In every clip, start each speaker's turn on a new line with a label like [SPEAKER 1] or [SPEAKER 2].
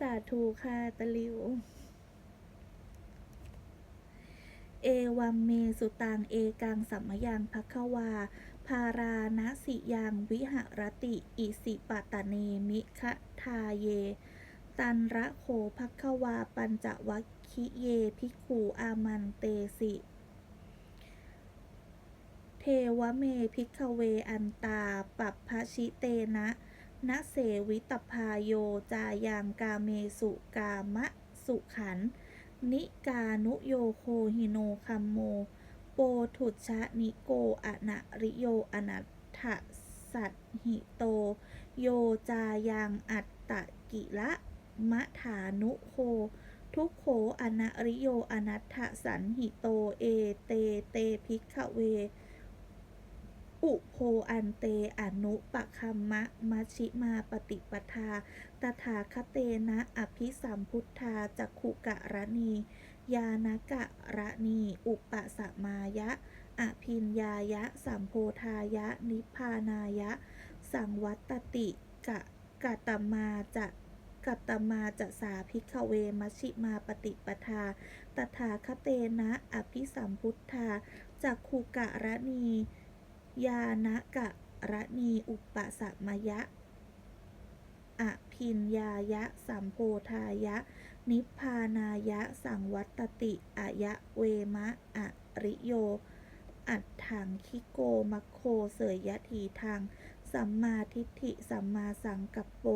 [SPEAKER 1] สาธุค่ะตะลิว เอวัมเมสุตังเอกังสัมมยังภควาภาราณสิยังวิหรติ อิสิปตะเนมิคะทาเย ตันระโคภควาปัญจวัคคิเยภิกขุอามันเตสิเทวเมพิกเวอันตา ปัปพชิเตนะ นะเสวิตพาโยจายังกาเมสุกามะสุขัน นิกานุโยโคหิโนคัมโม โปถุชะนิโกอะนะริโยอนัตถสัตหิโต โยจายังอัตตะกิละมะฐานุโค ทุกโขอนะริโยอนัตถสันหิโต เอเตเตพิกเว อุโพอันเตอนุปะคัมมะมัชิมาปฏิปทา ตถาคเตนะอภิสัมพุทธาจักขุกะระนียานกะระนีอุปสมายะ อภินญายะ สัมโพธายะ นิพานายะ สังวัตติกะกะตมาจะกัตมาจะสาพิกเวมชชิมาปฏิปทา ตถาคเตนะ อภิสัมพุทธาจักขุกะระนี ยานกะระนีอุปสมยะอภินญายะ สัมโพธายะ นิพพานายะ สังวัตติอายะเวมะอริโย อัตถังคิโกมัคโคเสยยะถีทาง สัมมาทิฏฐิ สัมมาสังกัปโป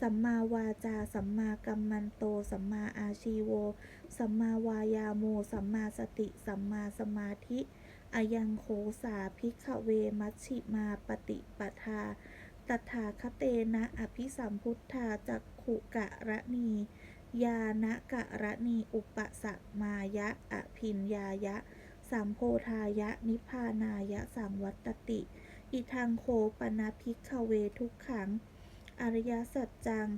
[SPEAKER 1] สัมมาวาจา สัมมากัมมันโต สัมมาอาชีโว สัมมาวายาโม สัมมาสติ สัมมาสมาธิ อายังโคสาภิกขเวมัชชิมาปฏิปทา ตถาคเตนะอภิสัมพุทธาจักขุกะระนียานกะระนีอุปสัมายะอภินญายะ สัมโพธายะนิพพานายะสังวัตติ อิทังโคปนาภิกขเวทุกขัง อริยสัจจัง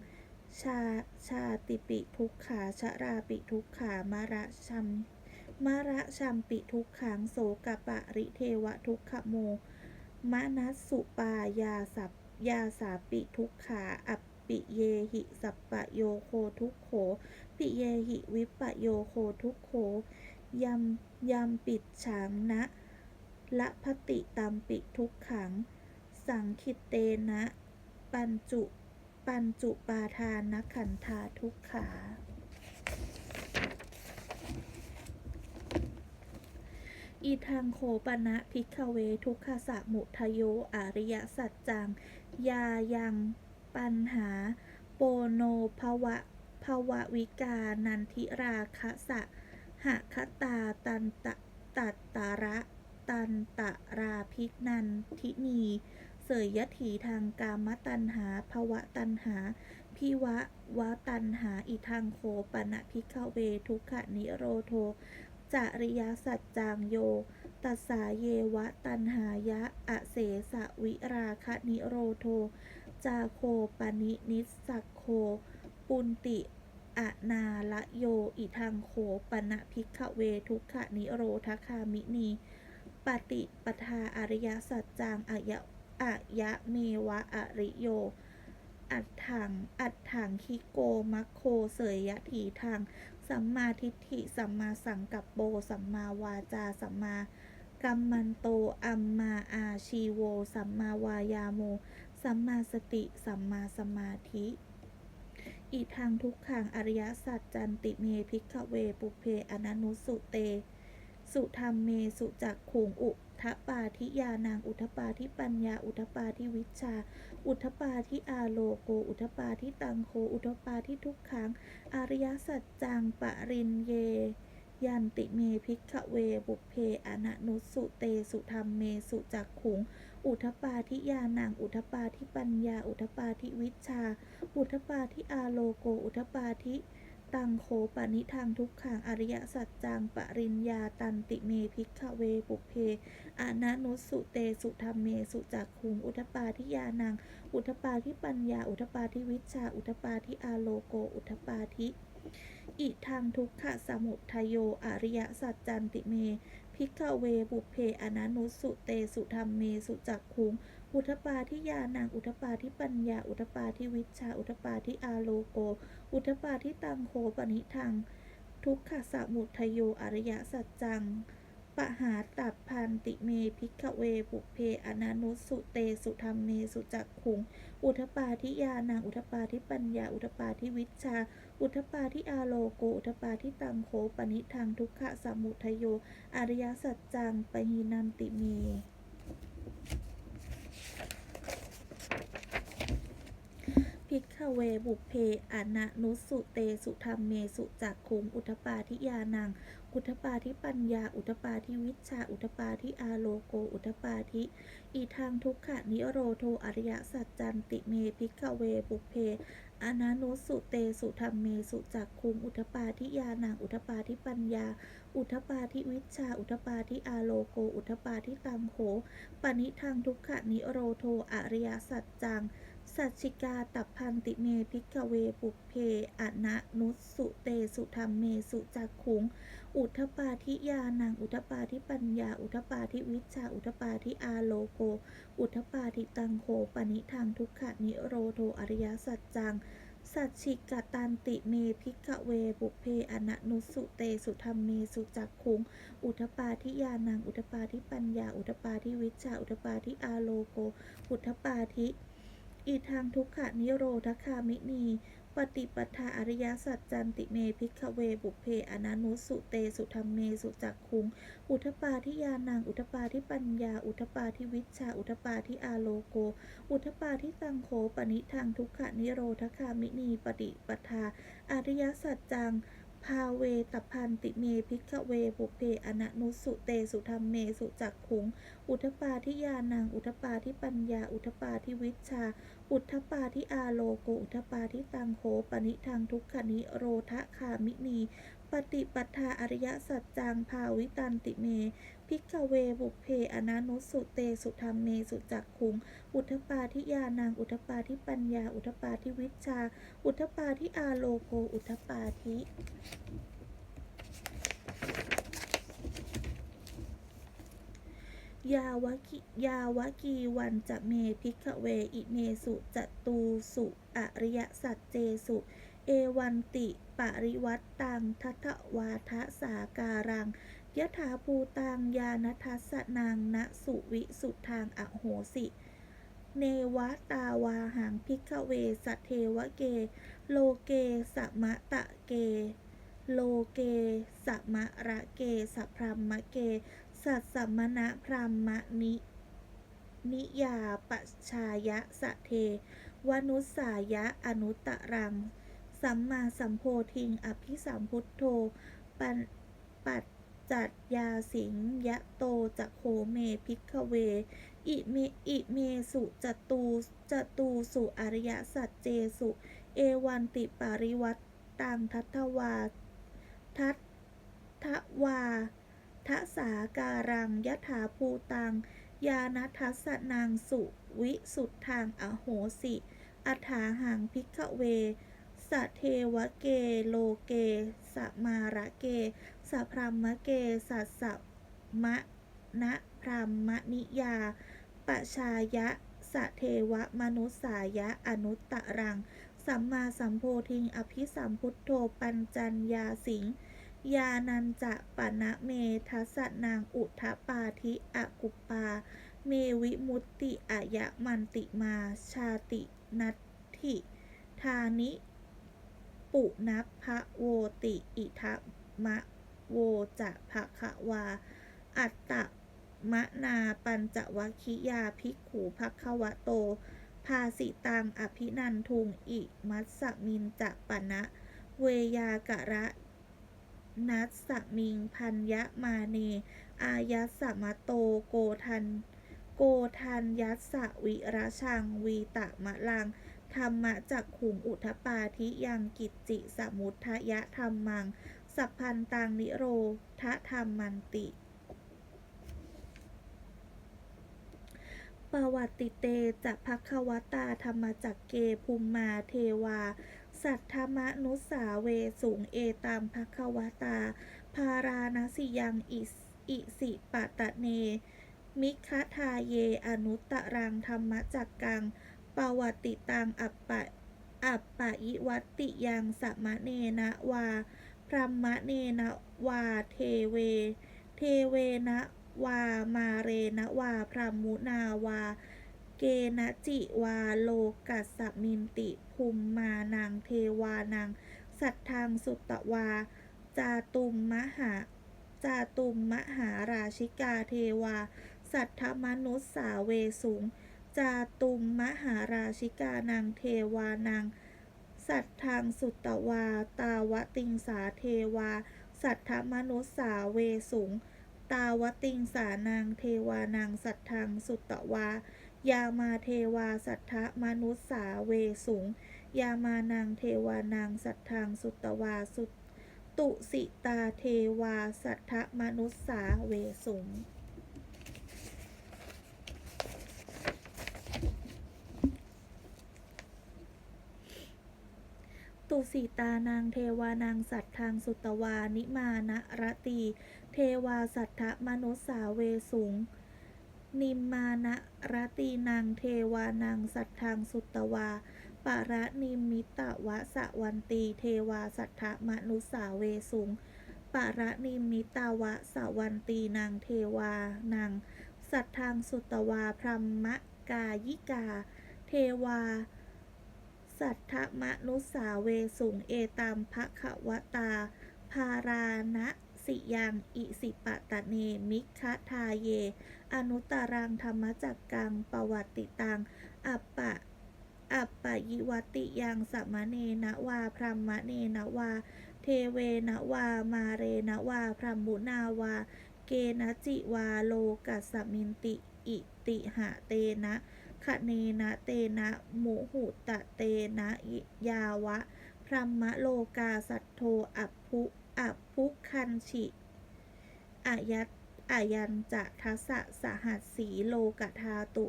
[SPEAKER 1] ชาชาติปิทุกขาชราปิทุกขามระชัม มระชัมปิทุกขังโสกปะริเทวทุกขโม มนัสสุปายาสัพยาสาปิทุกขาอัปปิเยหิสัปปะโยโคทุกโข ปิเยหิวิปะโยโคทุกโขยัมยัมปิดฉางนะละพติตัมปิทุกขัง สังคิตเตนะ ปัญจุ ปัญจุปาทานขันธาทุกขา อีทางโคปนะพิกเวทุกขสะมุทโยอริยสัจจัง ยายังปัญหา โปโนภวะภวะวิกานันทิราคะสะหะคตาตันตะตัตตาระตันตะราพิกนันทินีเสยยถีทางกามตัณหาภวะตัณหาพิวะวะตัณหาอีทางโคปนะพิกเวทุกขนิโรโท จริยสัจจางโย ตัสาเยวะตันหายะ อเสสะวิราคะนิโรโท จาโคปนินิสสักโค ปุนติอะนาละโย อิทังโคปนะพิกเวทุกขนิโรธคามินี ปฏิปทาอริยสัจจางอายะอายะเมวะอริโย อัตถัง อัตถังคิโกมัคโคเสยยะถีทาง สัมมาทิฏฐิ สัมมาสังกัปโป สัมมาวาจา สัมมากัมมันโต อัมมาอาชีโว สัมมาวายาโม สัมมาสติ สัมมาสมาธิ อีทางทุกขังอริยสัจจันติเมพิกเวปุเพอนันุสุเต สุธรรมเมสุจักขุงอุ ทปาทิยานางอุทปาทิปัญญา อุทปาทิวิชา อุทปาทิอาโลโก อุทปาทิตังโค อุทปาทิทุกขังอริยสัจจังปรินเย ยันติเมพิกเวบุพเพอนะนุสุเตสุธรรมเมสุจักขุงอุทปาทิยานังอุทปาทิปัญญา อุทปาทิวิชชาอุทปาทิอาโลโก อุทปาทิ ตังโคปานิทางทุกขังอริยสัจจังปริญญาตันติเมพิกขเวบุเพอนะนุสุเตสุธรรมเมสุจักขุงอุทปาทิยานัง อุทปาทิปัญญา อุทปาทิวิชา อุทปาทิอาโลโก อุทปาทิอิทังทุกขะสมุทโยอริยสัจจันติเม พิกเวบุพเพอนันุสุเตสุธรรมเมสุจักขุง อุทปาทิยานังอุทปาทิปัญญา อุทปาทิวิชา อุทปาทิอาโลโก อุทปาทิตังโคปนิทัง ทุกขสมุทโยอริยสัจจังปะหาตับพันติเมพิกเวปุเพอนานุสุเตสุธรรมเมสุจักขุง อุทปาทิยานังอุทปาทิปัญญา อุทปาทิวิชา อุทปาทิอาโลโก อุทปาทิตังโคปนิทังทุกขะสมุทโย อริยสัจจังปหินันติเม พิกขเวบุเพอนะนุสุเตสุธรรมเมสุจักขุงอุทปาทิยานัง อุทปาทิปัญญา อุทปาทิวิชา อุทปาทิอาโลโก อุทปาทิอีทางทุกขะนิโรโทอริยสัจจันติเมพิกขเวบุเพอนานุสุเตสุธรรมเมสุจักขุงอุทปาทิยานัง อุทปาทิปัญญา อุทปาทิวิชา อุทปาทิอาโลโก อุทปาทิตังโขปณิทางทุกขะนิโรโทอริยสัจจัง สัจฉิกาตับพันติเมพิกเวปุเพอนะนุสสุเตสุธรรมเมสุจักขุง อุทธปาทิยานังอุทธปาทิปัญญา อุทธปาทิวิชชาอุทธปาทิอาโลโก อุทธปาทิตังโคปนิทางทุกขะนิโรโทอริยสัจจังสัจฉิกตันติเมพิกเวปุเพอนะนุสุเตสุธรรมเมสุจักขุง อุทธปาทิยานัง อุทธปาทิปัญญา อุทธปาทิวิชชาอุทธปาทิอาโลโก อุทธปาทิ อีทางทุกขะนิโรธคามินี ปฏิปทาอริยสัจจันติเมพิกเวบุเพอนานุสุเตสุธรรมเมสุจักคุง อุทปาทิยานัง อุทปาทิปัญญา อุทปาทิวิชา อุทปาทิอาโลโก อุทปาทิตังโขปนิทางทุกขะนิโรธคามินี ปฏิปทาอริยสัจจังภาเวตพันติเมพิกเวบุเพอนะนุสุเตสุธรรมเมสุจักขุง อุทปาทิยานัง อุทปาทิปัญญา อุทปาทิวิชา อุทปาทิอาโลโก อุทปาทิตังโขปนิทังทุกขนิโรธคามินี ปฏิปทาอริยสัจจังภาวิตันติเม พิกเวบุเพอนานุสุเตสุธรรมเมสุจักขุง อุทปาทิยานัง อุทปาทิปัญญา อุทปาทิวิชา อุทปาทิอาโลโก อุทปาทิ ยาวกิยาวกีวันจะเมพิกเวอิเมสุจตูสุอริยสัจเจสุ เอวันติปริวัตตังทัทวาทะสาการังยถาภูตังยานทัสนังณสุวิสุทางอโหสิ เนวตาวาหังพิกเวสเทวเก โลเกสมะตะเก โลเกสมะระเกสัพรมมะเก สัตสสมมณะพรามะนินิยาปชายะสะเท วนุสายะอนุตรัง สัมมาสัมโพธิง อภิสัมพุทโธ ปัปัจจัดยาสิงยะโตจะโคเมพิกขเว อิเมอิเมสุจตูจตูสุอริยสัจเจสุ เอวันติปาริวัตตังทัตวา ทัตทวา ทสาการังยถาภูตัง ยานัทสนังสุวิสุทธังอโหสิอัฐาหังพิกเวสะเทวเกโลเก สมาระเก สพรหมเก สัสะมะนะพรหมนิยา ปชายะสะเทวมนุสายะ อนุตตรัง สัมมาสัมโพธิง อภิสัมพุทโธ ปัญจัญญาสิง ยานันจะปะนะเมทัสนางอุทปาธิอกุปปา เมวิมุตติอายะมันติมาชาตินัตถิทานิปุนัพพะโวติอิทะมะโวจะภะคะวา อัตตะมะนาปัญจวัคคิยาภิกขูภควะโต ภาสิตังอภินันทุงอิมัสสมินจะปะนะ เวยากะระ นัสสมิงพันยะมาเน อายัสสมะโตโกทัน โกทันยัสสะวิระชังวีตะมะลังธรรมะจักขุงอุทปาทิยังกิจจิสมุทยะธรรมัง สัพพันตังนิโรธธรรมมันติปวัตติเตจะภควตาธรรมจักเกภูมมาเทวา สัทธมนุสาเวสูงเอตามภควตา พาราณสิยังอิสอิสิปะตะเน มิคทาเยอนุตตรังธรรมจักกังปวติตังอัปปะอัปปะยิวัติยังสัมะเนนะวาพรหมเนนะวาเทเว เทเวนะวามาเรนะวาพรหมุนาวา เกนะจิวาโลกัสมินติภูมมานังเทวานังสัทธังสุตตวา จาตุมมหา จาตุมมหาราชิกาเทวา สัทธมนุสสาเวสุง จาตุมมหาราชิกานังเทวานังสัทธังสุตตวา ตาวติงสาเทวา สัทธมนุสสาเวสุง ตาวติงสานังเทวานังสัทธังสุตตวา ยามาเทวาสัทธมนุสสาเวสุง ยามานังเทวานังสัทธังสุตวาสุตตุสิตาเทวาสัทธมนุสสาเวสุง ตุสีตานางเทวานางสัตทางสุตวานิมานะรตี เทวาสัทธมนุสสาเวสุง นิมมานะรตีนางเทวานางสัทธางสุตวาปะระนิมมิตวะสะวันตีเทวาสัทธมนุสาเวสุงปะระนิมมิตาวะสะวันตีนางเทวานางสัทธางสุตวาพรหมกายิกา เทวา สัทธมนุสาเวสุงเอตัมภะคะวตาภาราณ สิยัง อิสิปะตะเน มิคทาเย อนุตตรังธรรมจักกัง ปวัตติตัง อัปปะ อัปปะยิวัติยังสมะเนนะวา พรหมเนนะวา เทเวนะวา มาเรนะวา พรหมุนาวา เกนะจิวาโลกัสมินติ อิติหะเตนะคะเนนะเตนะมุหุตะเตนะยาวะพรหมโลกาสัทโทอัปพุ อภุคันฉิอายัตอายันจะทัสสะสหัสสีโลกธาตุ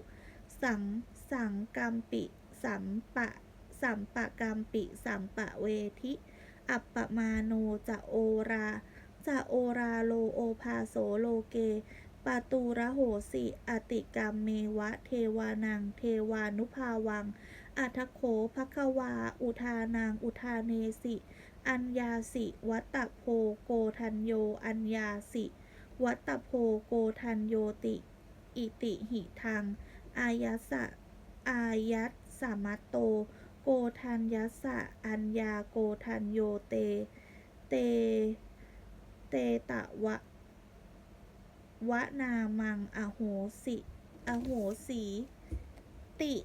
[SPEAKER 1] สัง สังกัมปิ สัมปะ สัมปะกัมปิ สัมปะเวทิ อัปปมาโนจะโอราจะโอราโลโอภาโสโลเกปาตูระโหสิอติกรรมเมวะ เทวานัง เทวานุภาวัง อัทโขภควา อุทานัง อุทาเนสิ อัญญาสิวัตโพโกทันโย อัญญาสิวัตโพโกทันโยติ อิติหิทัง อายัสะอายัสสามัตโต โกทันยัสสะอัญญาโกทันโยเต เต เตตะวะวะนามัง อโหสิ อโหสี ติ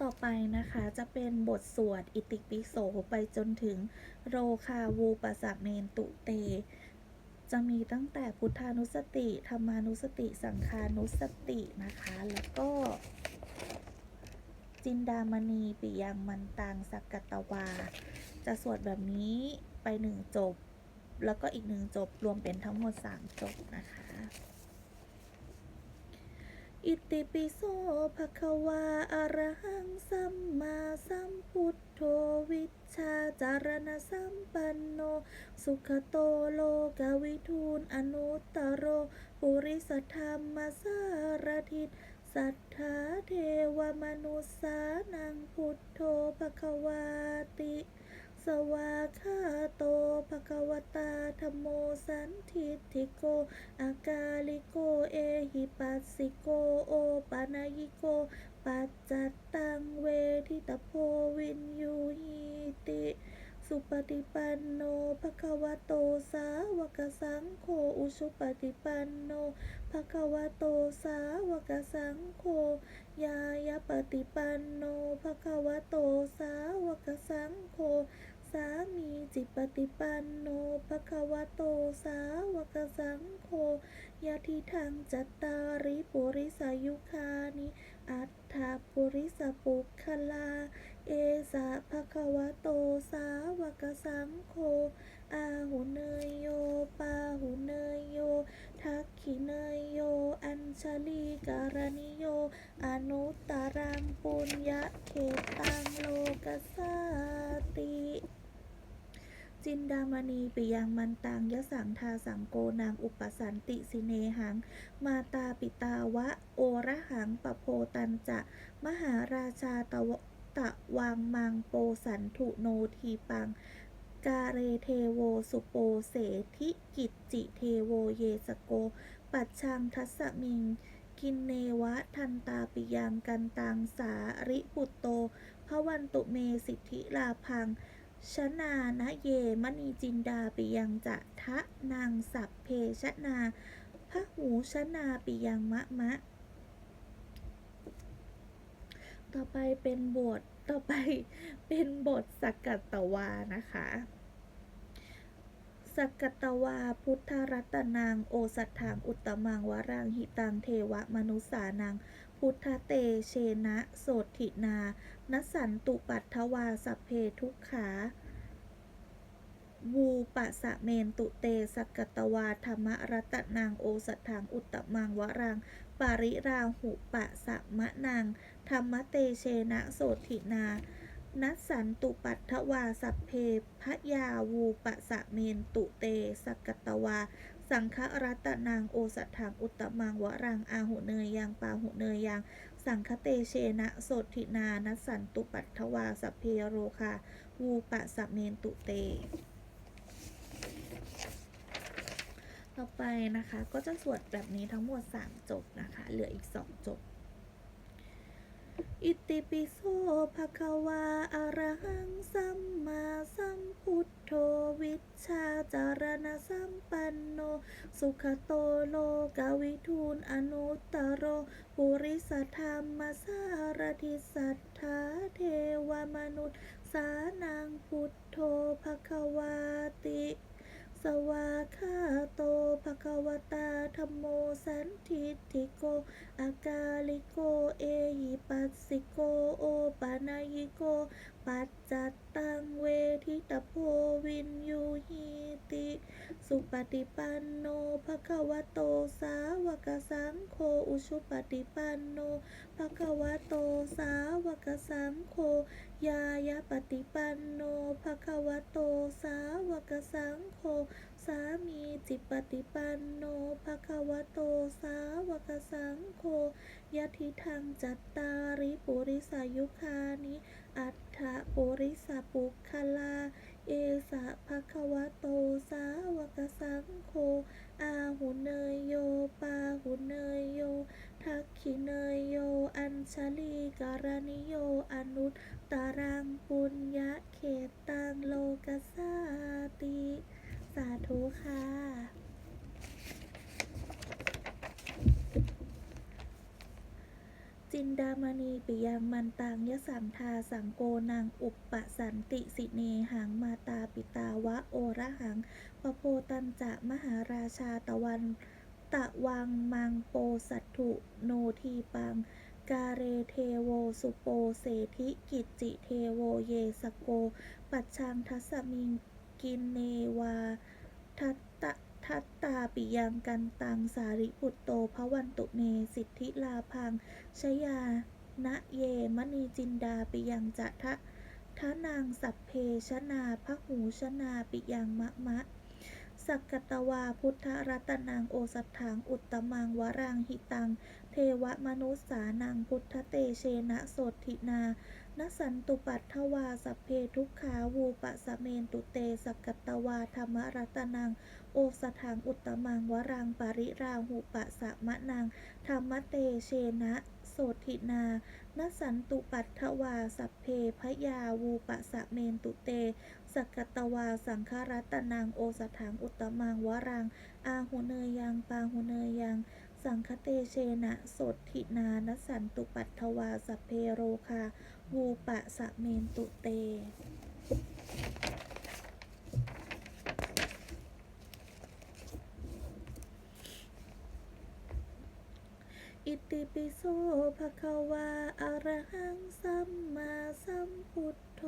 [SPEAKER 1] ต่อ ไปนะคะ จะเป็นบทสวดอิติปิโสไปจนถึงโรคาวูปสสะเมนตุเต จะมีตั้งแต่พุทธานุสติ ธรรมานุสติ สังคานุสตินะคะ แล้วก็ จินดามณีปิยังมันตังสักกตวา จะสวดแบบนี้ไปหนึ่งจบ แล้วก็อีกหนึ่งจบรวมเป็นทั้งหมดสามจบนะคะ อิติปิโสภะคะวาอะระหังสัมมาสัมพุทโธวิชาจารณสัมปันโน สุขโตโลกวิทูลอนุตตโร ปุริสธรรมสารทิตสัทธาเทวมนุษสานังพุทโธภะคะวาติ สวาคาโต ภะคะวตาธมโมสันทิฏฐิโก อากาลิโก เอหิปัสสิโก โอปานายิโก ปัจจัตตังเวทิตโพวินยูหิติ สุปฏิปันโนภะคะวะโตสาวกสังโฆ อุชุปฏิปันโนภะคะวะโตสาวกสังโฆ ยายปฏิปันโนภะคะวะโตสาวกสังโฆ สามีจิปฏิปันโนภะคะวะโตสาวกสังโฆยะทิทังจัตตาริปุริสายุคานิอัตถปุริสปุคลา เอสะภะคะวะโตสาวกสังโฆอาหุเนยโยปาหุเนยโยทักขิเนยโย อัญชลีการณิโย อนุตตรังปุญญเขตังโลกัสสาติ จินดามณีปิยังมันตังยะสังทาสังโกนางอุปสันติสิเนหัง มาตาปิตาวะโอระหังปโพตันจะ มหาราชาตะวะตะวังมังโปสันถุโนทีปัง กาเรเทโวสุโปเสทิกิจจิเทโวเยสโก ปัจชังทัสสมิง กินเนวะทันตาปิยังกันตังสาริปุตโตพระวันตุเมสิทธิลาพัง ชนานะเยมณีจินดาปิยังจะทะนางสัพเพชนาพระหูชนาปิยังมะมะ ต่อไปเป็นบทต่อไปเป็นบทสักกัตตวานะคะสักกัตตวาพุทธรัตนางโอสัทถังอุตตมังวรังหิตังเทวมนุสานัง พุทธเตเชนะโสถินา นสันตุปัทถวาสัพเพทุกขาวูปะสะเมนตุเตสักกตวาธรรมรัตนางโอสัทถังอุตตมังวรัง ปาริราหุปะสะมะนางธรรมเตเชนะโสถินานัสสันตุปัทถวาสัพเพพยาวูปะสะเมนตุเตสักกตวา สังฆรัตนางโอสัทถังอุตตมังวรังอาหุเนยยังปาหุเนยยังสังคเตเชนะสดทินานัสันตุปัทถวาสัพเพโรคาวูปะสะเมนตุเต ต่อไปนะคะก็จะสวดแบบนี้ทั้งหมด 3 จบนะคะ เหลืออีก 2 จบ อิติปิโสภะคะวาอระหังสัมมาสัมพุทโธวิชชาจารณสัมปันโน สุขโตโลกาวิทูลอนุตตโรปุริสธรรมสารทิสัทธาเทวมนุษย์สานังพุทโธภะคะวาติ สวาคาโตภะคะวตาธัมโมสันทิฏฐิโก อากาลิโก เอหิปัสสิโก โอปานายิโก ปัจจัต ตังเวทิตโพวินยูหิติ สุปฏิปันโนภะคะวะโตสาวกสังโฆอุชุปฏิปันโนภะคะวะโตสาวกสังโฆยายาปฏิปันโนภะคะวะโตสาวกสังโฆสามีจิปฏิปันโนภะคะวะโตสาวกสังโฆยะทิทังจัตตาริปุริสายุคานิ อัฏฐปุริสปุคลา เอสะภะคะวะโตสาวกสังโฆ อาหุเนยโย ปาหุเนยโย ทักขิเนยโย อัญชลีการณิโย อนุตตารังปุญญเขตตังโลกัสสาติ สาธุค่ะ จินดามณีปิยังมันตังยสังทาสังโกนางอุปปสันติสิเนหังมาตาปิตาวะโอระหังปโพตันจะมหาราชาตะวันตะวังมังโปสัตถุโนทีปัง กาเรเทโวสุโปเสธิกิจจิเทโวเยสโก ปัจชังทัสสมิงกินเนวาทัตตะ ทัตตาปิยังกันตังสาริปุตโตพระวันตุเม สิทธิลาพังชยาณเยมณีจินดาปิยังจะทะทะนางสัพเพชนาพระหูชนาปิยังมะมะสักกตวาพุทธรัตนางโอสัทถังอุตตมังวรังหิตัง เทวมนุษสานังพุทธเตเชนะโสทินานสันตุปัทถวาสัพเพทุกขาวูปะสะเมนตุเตสกกตวาธรรมรัตนัง โอสถังอุตตมังวรังปาริราหุปะสะมะนังธรรมเตเชนะโสทินานสันตุปัทถวาสัพเพพยาวูปะสะเมนตุเตสกกตวาสังฆรัตนังโอสถังอุตตมังวรัง อาหุเนยยังปาหุเนยยัง สังคเตเชนะสดทินานสันตุปัทถวาสัพเพโรคาวูปะสะเมนตุเต อิติปิโสภะคะวาอะระหังสัมมาสัมพุทโธ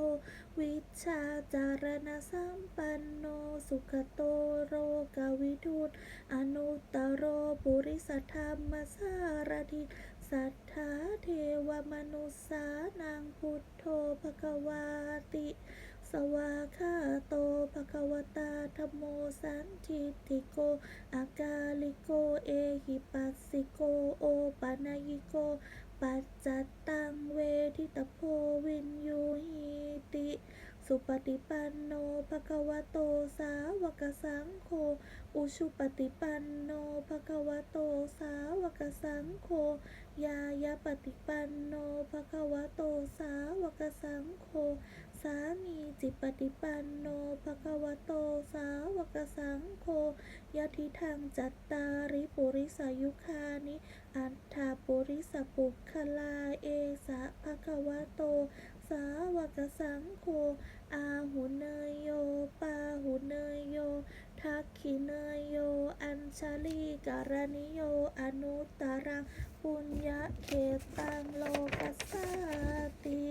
[SPEAKER 1] วิชาจารณสัมปันโนสุขโตโรกวิทูตอนุตตโรปุริสธรรมสารถิสัทธาเทวมนุสสานังพุทโธภควาติ วาคาโตภควตาธโมสันทิฏฐิโก อากาลิโก เอหิปัสสิโก โอปะนยิโก ปัจจัตตังเวทิตโพวินยูหิติ สุปฏิปันโนภควโตสาวกสังโฆ อุชุปฏิปันโนภควโตสาวกสังโฆ ยายาปฏิปันโนภควโตสาวกสังโฆ สามีจิปฏิปันโนภควโตสาวกสังโฆยะทิทางจัตตาริปุริสายุคานิ อัตถาปุริสปุคลาเอสะภควโต สาวกสังโฆอาหุเนยโยปาหุเนยโยทักขิเนยโย อัญชลีการณิโย อนุตตรัง ปุญญเขตังโลกัสสติ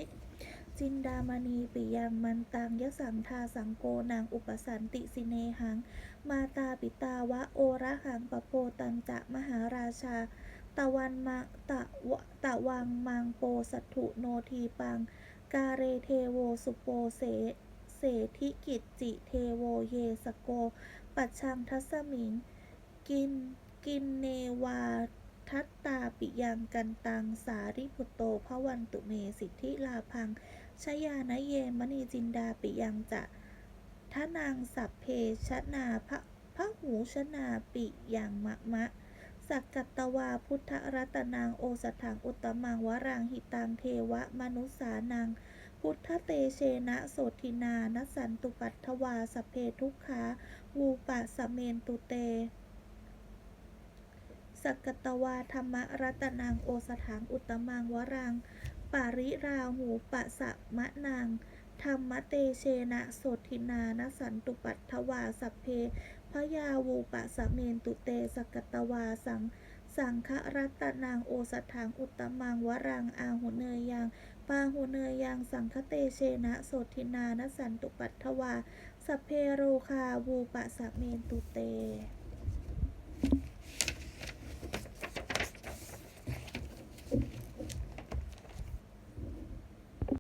[SPEAKER 1] จินดามณีปิยังมันตังยสังทาสังโกนางอุปสันติสิเนหัง มาตาปิตาวะโอระหังปโปตันจะมหาราชา ตะวันมังตะวะตะวังมังโปสัตถุโนทีปัง กาเรเทโวสุโปเสเสธิกิจจิเทโวเยสโก ปัจชังทัสมิง กินกินเนวาทัตตาปิยังกันตังสาริพุตโตพระวันตุเมสิทธิลาพัง ชยานเยมณีจินดาปิยังจะทนางสัพเพชนาพระพระหูชนาปิยังมะมะ สักกัตตวาพุทธรัตนางโอสถังอุตมังวรังหิตังเทวมนุสานัง พุทธเตเชนะโสทินานสันตุปัตถวาสพเพทุกขาวูปะสะเมนตุเตสักกตวาธรรมรัตนังโอสถังอุตตมังวรัง ปาริราหูปะสะมะนังธรรมเตเชนะโสทินานสันตุปัตถวาสัพเพพยาวูปะสะเมนตุเตสักตวาสังสังฆรัตนางโอสถังอุตมังวรังอาหุเนยยังปาหุเนยยังสังฆเตเชนะโสทินานสันตุปัตถวาสัพเพโรคาวูปะสะเมนตุเต